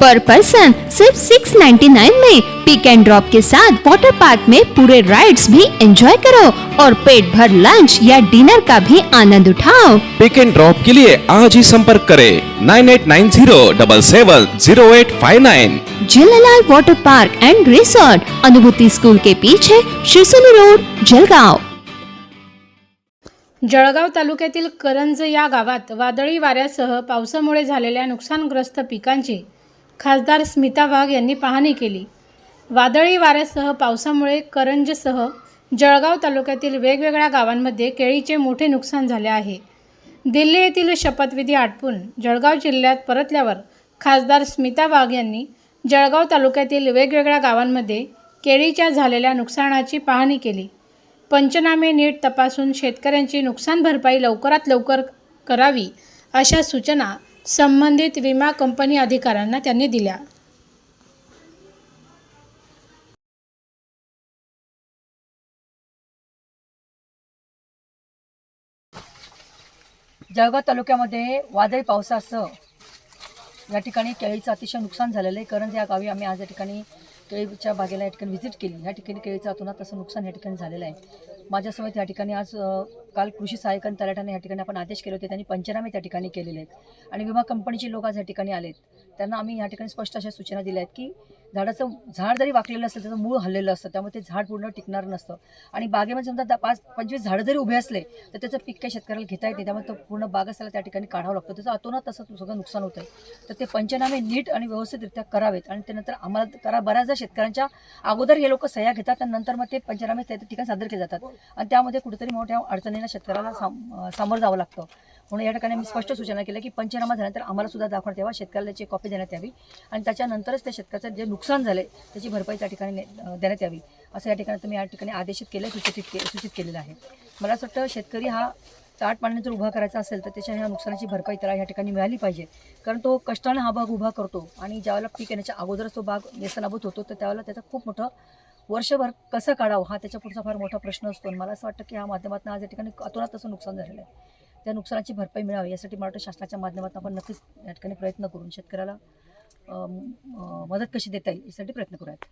पर person सिर्फ 699 में पिक and drop के साथ वाटर पार्क में पूरे राइड्स भी एंजॉय करो और पेट भर लंच या डिनर का भी आनंद उठाओ। पिक एंड ड्रॉप के लिए आज ही संपर्क करें nine eight nine zero double seven zero eight five nine Jhulelal water park and resort Anubhuti school के पीछे शिरसोली रोड जलगांव। जळगाव तालुक्यातील करंज या गावात वादळी वाऱ्यासह पावसामुळे झालेल्या नुकसानग्रस्त पिकांची खासदार स्मिता वाघ यांनी पाहणी केली. वादळी वाऱ्यासह पावसामुळे करंजसह जळगाव तालुक्यातील वेगवेगळ्या गावांमध्ये केळीचे मोठे नुकसान झाले आहे. दिल्ली येथील शपथविधी आटपून जळगाव जिल्ह्यात परतल्यावर खासदार स्मिता वाघ यांनी जळगाव तालुक्यातील वेगवेगळ्या गावांमध्ये केळीच्या झालेल्या नुकसानाची पाहणी केली. पंचनामे नीट तपासून शेतकऱ्यांची नुकसान भरपाई लवकरात लवकर करावी अशा सूचना संबंधित विमा कंपनी अधिकाऱ्यांना त्यांनी दिल्या. जळगाव तालुक्यामध्ये वादळी पावसासह या ठिकाणी केळीचं अतिशय नुकसान झालेलं आहे. करंज या गावी आम्ही आज या ठिकाणी केळीच्या बागेला या ठिकाणी व्हिजिट केली. या ठिकाणी केळीचं अतोनात तसं नुकसान या ठिकाणी झालेलं आहे. माझ्यासमोर या ठिकाणी आज काल कृषी सहाय्यक आणि तलाठ्याने या ठिकाणी आपण आदेश केले होते. त्यांनी पंचनामे त्या ठिकाणी केलेले आहेत. आणि विमा कंपनीचे लोक आज या ठिकाणी आलेत. त्यांना आम्ही या ठिकाणी स्पष्ट अशा सूचना दिल्या आहेत की झाडाचं झाड जरी वाकलेलं असेल त्याचं मूळ हल्लेलं असतं. त्यामुळे ते झाड पूर्ण टिकणार नसतं. आणि बागेमध्ये समजा पाच पंचवीस झाडं जरी उभे असले तर त्याचं पीक काही शेतकऱ्याला घेता येते त्यामुळे तो पूर्ण बाग असायला त्या ठिकाणी काढावं लागतं. त्याचं अतोनात तसं सगळं नुकसान होतं आहे तर ते पंचनामे नीट आणि व्यवस्थितरित्या करावेत. आणि त्यानंतर आम्हाला करा बऱ्याचदा शेतकऱ्यांच्या अगोदर हे लोक सह्या घेतात आणि नंतर मग ते पंचनामे त्या ठिकाणी सादर केले जातात. आणि त्यामध्ये कुठेतरी मोठ्या अडचणींना शेतकऱ्याला साम सामोरं जावं लागतं. म्हणून या ठिकाणी मी स्पष्ट सूचना केल्या की पंचनामा झाल्यानंतर आम्हाला सुद्धा दाखवण्यात यावा. शेतकऱ्याला त्याची कॉपी देण्यात यावी. आणि त्याच्यानंतरच त्या शेतकऱ्याचं जे नुकसान झालं त्याची भरपाई त्या ठिकाणी ने- देण्यात यावी. असं या ठिकाणी तुम्ही या ठिकाणी आदेशित केलं सूचित के सूचित केलेलं आहे. मला असं वाटतं शेतकरी हा ताट पाण्याने जर उभा करायचा असेल तर त्याच्या ह्या नुकसानाची भरपाई त्याला या ठिकाणी मिळाली पाहिजे. कारण तो कष्टाने हा भाग उभा करतो आणि ज्यावेळेला पीक येण्याच्या अगोदरच तो भाग व्यसनाभूत होतो तर त्यावेळेला त्याचा खूप मोठं वर्षभर कसं काढावं हा त्याच्या पुढचा फार मोठा प्रश्न असतो. आणि मला असं वाटतं की ह्या माध्यमातून आज या ठिकाणी अतोनात तसं नुकसान झालेलं आहे. त्या नुकसानाची भरपाई मिळावी यासाठी मला वाटतं शासनाच्या माध्यमातून आपण नक्कीच या ठिकाणी प्रयत्न करून शेतकऱ्याला मदत कशी देता येईल यासाठी प्रयत्न करूयात.